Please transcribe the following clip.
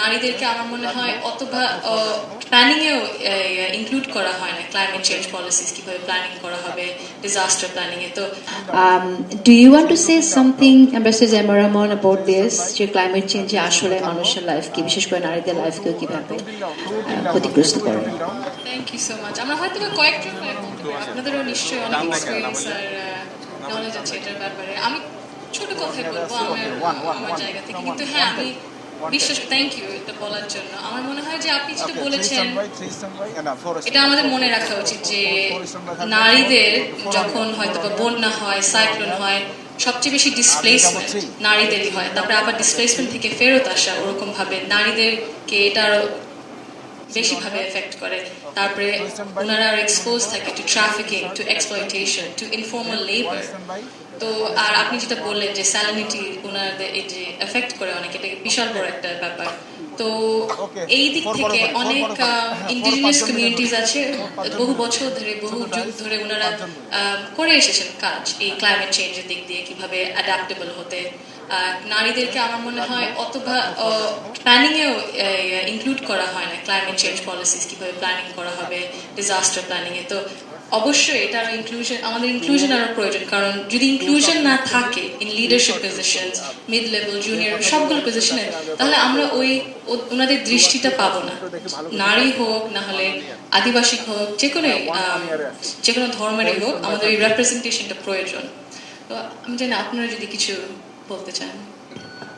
নারীদেরকে আমার মনে হয় অতবা প্ল্যানিং এও ইনক্লুড করা হয় না। ক্লাইমেট চেঞ্জ পলিসিস কীভাবে প্ল্যানিং করা হবে ডিজাস্টার প্ল্যানিং এ তো do you want to say something, Ambassador Zemaramon, about this? যে ক্লাইমেট চেঞ্জে আসলে মানুষের লাইফকে বিশেষ করে নারীদের লাইফকে কীভাবে ক্ষতিগ্রস্ত করে? থ্যাংক ইউ সো মাচ আমরা হয়তো বা কয়েকজন আপনাদেরও নিশ্চয়ই অনেক এক্সপিরিয়েন্স আর নলেজ আছে এটার ব্যাপারে। আমি ছোট কথাই বলব আমার জায়গা থেকে। কিন্তু হ্যাঁ আমি বিশ্বাস থ্যাংক ইউ এটা বলার জন্য। আমার মনে হয় যে আপনি যেটা বলেছেন এটা আমাদের মনে রাখা উচিত যে নারীদের যখন হয়তো বা বন্যা হয় সাইক্লোন হয় সবচেয়ে বেশি ডিসপ্লেসমেন্ট নারীদেরই হয় তারপরে আবার ডিসপ্লেসমেন্ট থেকে ফেরত আসা ওরকম ভাবে নারীদেরকে এটা আরও বেশি ভাবে এফেক্ট করে। তারপরে ওনারা আর এক্সপোজ থাকে to trafficking to exploitation to informal labour তো আর আপনি যেটা বললেন যে স্যালানিটি ওনাদের এই যে এফেক্ট করে অনেক এটা বিশাল বড় একটা ব্যাপার। তো এই দিক থেকে অনেক ইন্ডিজিনিয়াস কমিউনিটিস আছে। বহু বছর ধরে বহু যুগ ধরে ওনারা করে এসেছেন কাজ এই ক্লাইমেট চেঞ্জের দিক দিয়ে কীভাবে অ্যাডাপ্টেবল হতে। নারীদেরকে আমার মনে হয় এও ইনক্লুড করা হয় না। ক্লাইমেট চেঞ্জ পলিসিস প্ল্যানিং করা হবে ডিজাস্টার তো অবশ্যই এটার ইনক্লুশন আমাদের ইনক্লুশন প্রয়োজন। কারণ যদি ইনক্লুশন না থাকে in leadership position mid level junior সবগুলো পজিশনে তাহলে আমরা ওই ওনাদের দৃষ্টিটা পাবো না। নারী হোক, না হলে আদিবাসী হোক, যে কোনো যে কোনো ধর্মেরই হোক, আমাদের রেপ্রেজেন্টেশনটা প্রয়োজন। তো আমি জানি আপনারা যদি কিছু Both the channel.